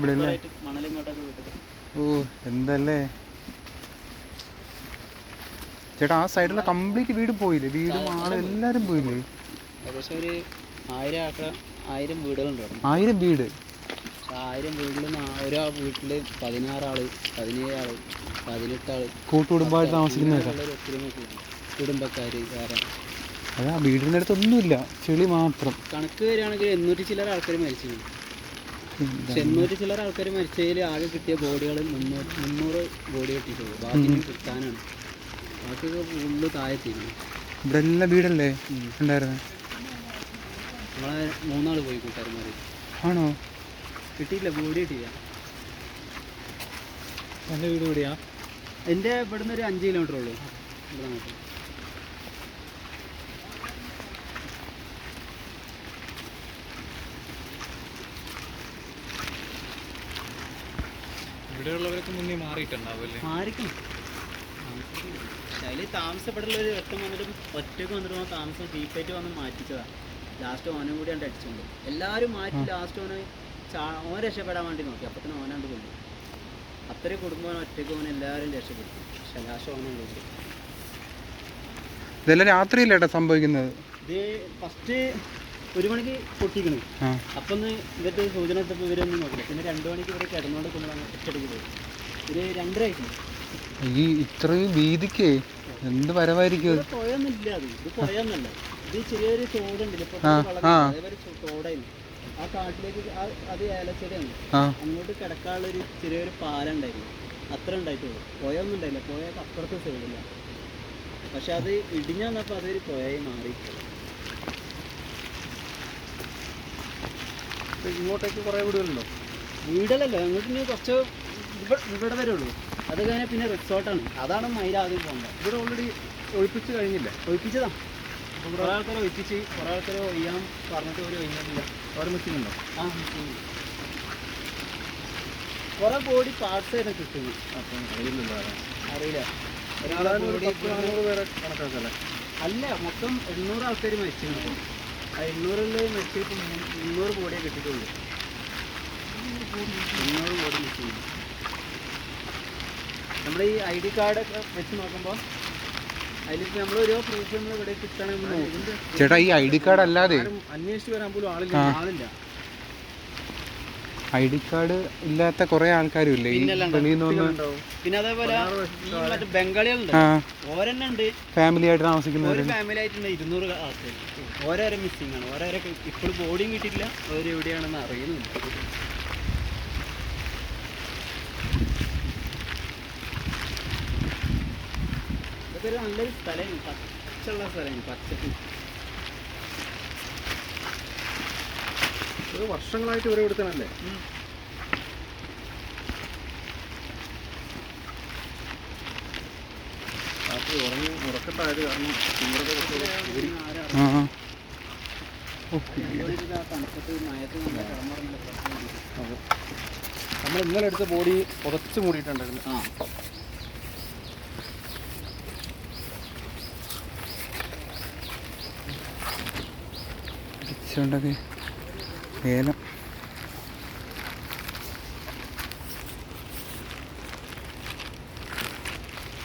ഇവിടെ അല്ലേ? ഓ എന്തല്ലേ? ചേട്ടാ ആ സൈഡിലെ കംപ്ലീറ്റ് വീട് പോയില്ലേ? വീടും ആളും എല്ലാരും പോയില്ലേ? ഏകദേശം ഒരു ആയിരം ആയിരം വീടുകളുണ്ട് അവിടെ ആയിരം വീട്? ആയിരം വീട്ടിൽ ഒരാ വീട്ടിൽ പതിനാറ് ആൾ പതിനേഴ് ആൾ പതിനെട്ട് ആൾ കൂട്ടുകുടുംബമായിട്ട് താമസിക്കുന്നവരാ. കുടുംബക്കാര് വേറെ. അതാ വീടിനടുത്തൊന്നുമില്ല. ചെളി മാത്രം. കണക്ക് വരികയാണെങ്കിൽ എണ്ണൂറ്റി ചില്ലറ ആൾക്കാർ മരിച്ചിരുന്നു. പക്ഷെ ചിലർ ആൾക്കാർ മരിച്ചതിൽ ആകെ കിട്ടിയ ബോഡികൾ മുന്നൂറ് മുന്നൂറ് ബോഡി കിട്ടിയിട്ടുള്ളൂ. ബാക്കി കിട്ടാനാണ്. ബാക്കിയൊക്കെ ഫുള്ള് താഴെത്തിയിരുന്നു ഇവിടെ എല്ലാ വീടല്ലേ ഉണ്ടായിരുന്നു? നമ്മളെ മൂന്നാൾ പോയി കൂട്ടുകാരന്മാർ ആണോ? കിട്ടിയില്ല ബോഡി കിട്ടിയില്ല. എന്റെ വീട് എവിടെയാ? എന്റെ ഇവിടുന്ന് ഒരു അഞ്ച് കിലോമീറ്റർ ഉള്ളൂ. ഇവിടെ അങ്ങോട്ട്. ഇവിടെയുള്ളവരൊക്കെ മുന്നേ മാറിയിട്ടുണ്ടാവും അല്ലേ മാറിക്കണം. അതിൽ താമസപ്പെടലുള്ള ഒരു ഒറ്റ വന്നിട്ടും ഒറ്റയ്ക്ക് വന്നിട്ട് താമസം ഡീപ്പായിട്ട് വന്ന് മാറ്റിച്ചതാണ് ലാസ്റ്റ് ഓനും കൂടി കണ്ട് അടിച്ചുകൊണ്ട് എല്ലാവരും മാറ്റി ലാസ്റ്റ് ഓന് ഓൻ രക്ഷപ്പെടാൻ വേണ്ടി നോക്കി. അപ്പം തന്നെ ഓനാണ്ട് കൊണ്ടു അത്രയും കുടുംബം ഒറ്റയ്ക്ക് ഓൻ എല്ലാവരും രക്ഷപ്പെടുത്തി. പക്ഷെ ലാസ്റ്റ് ഓനാണ്ട് ഇതെല്ലാം രാത്രിയിലേട്ടാ സംഭവിക്കുന്നത്? ഇത് ഫസ്റ്റ് ഒരു മണിക്ക് പൊട്ടിക്കണു. അപ്പൊ ഒന്ന് ഇവരുടെ സൂചന എടുത്തപ്പോ ഇവരൊന്നും നോക്കില്ല പിന്നെ രണ്ടു മണിക്ക് ഇവിടെ കിടന്നുകൊണ്ട് കൊണ്ടുവന്ന് ഒറ്റയടിക്ക് പോയി ഒരു രണ്ടര ആയിട്ടുണ്ട് ഈ ഇത്രയും വീതിക്ക് എന്ത് വരവായിരിക്കും ഇത് ഇവിടെ പുഴയൊന്നും ഇല്ല അത്. ഇത് പുഴയൊന്നല്ല ഇത് ചെറിയൊരു തോടുണ്ടല്ലോ. ഇപ്പൊ. അതേപോലെ തോടായിരുന്നു. ആ കാട്ടിലേക്ക് അത് ഏലച്ചെടിയാണ്. അങ്ങോട്ട് കിടക്കാനുള്ള ഒരു ചെറിയൊരു പാലം ഉണ്ടായിരുന്നു അത്ര ഉണ്ടായിട്ടുള്ളൂ. പുഴയൊന്നും ഉണ്ടായില്ല. പുഴ അപ്പുറത്തെ സൈഡില്ല പക്ഷെ അത് ഇടിഞ്ഞു വന്നപ്പോൾ അതൊരു പുഴയായി മാറി ഇങ്ങോട്ടേക്ക് കുറേ വീടുകളുണ്ടോ? വീടല്ലല്ലോ അങ്ങോട്ട് ഇനി കുറച്ച് ഇവ- ഇവിടെ വരെ ഉള്ളൂ. അത് കഴിഞ്ഞാൽ പിന്നെ റിസോർട്ടാണ്. അതാണ് മൈല ആദ്യം പോകേണ്ടത് ഇവിടെ ഓൾറെഡി ഒഴിപ്പിച്ച് കഴിഞ്ഞില്ലേ? ഒഴിപ്പിച്ചതാ. കുറേ ആൾക്കാരെ ഒഴിപ്പിച്ച് കുറേ ആൾക്കാരെ ഒയ്യാൻ പറഞ്ഞിട്ട് ഒരു ഒഴിഞ്ഞിട്ടില്ല. അവർ നിൽക്കുന്നുണ്ടോ ആ കുറേ ബോഡി പാർട്സ് ആയിരുന്നു കിട്ടുന്നു അപ്പം അറിയില്ലല്ലോ അറിയില്ല. ഒരാളെ ബോഡി അല്ല മൊത്തം എണ്ണൂറ് ആൾക്കാർ മരിച്ചിട്ടുണ്ട്. ആ എണ്ണൂറിൽ മരിച്ചിട്ട് മുന്നൂറ് കോടിയേ കിട്ടിയിട്ടുള്ളൂ. എണ്ണൂറ് കോടി നമ്മുടെ ഈ ഐ ഡി കാർഡൊക്കെ വെച്ച് നോക്കുമ്പോൾ ചേട്ടാ ഈ ഐ ഡി കാർഡ് അല്ലാതെ അന്വേഷിച്ച് വരാൻ പോലും ആളില്ല. ആളില്ല. ഐ ഡി കാർഡ് ഇല്ലാത്ത കുറെ ആൾക്കാരും ഇല്ലേ പിന്നെ അതേപോലെ ഫാമിലി ആയിട്ട് താമസിക്കുന്നവർ താമസിക്കുന്നവര്. ഫാമിലി ആയിട്ട് ഇരുന്നൂറ് ആൾക്കാർ ഓരോരോ മിസ്സിംഗ് ആണ്. ഓരോരോ ഇപ്പോഴും ബോഡിയും നല്ലൊരു സ്ഥലമാണ്. പച്ചുള്ള സ്ഥലമാണ്. പച്ചപ്പ്. ഇത് വർഷങ്ങളായിട്ട് ഇവരെ കൊടുക്കണല്ലേ രാത്രി ഉറങ്ങി ഉറക്കത്തായത് കാരണം. നമ്മൾ ഇന്നലെ എടുത്ത ബോഡി പുതച്ച് മൂടിയിട്ടുണ്ടായിരുന്നു. ആ. ഇച്ചിരി Bien.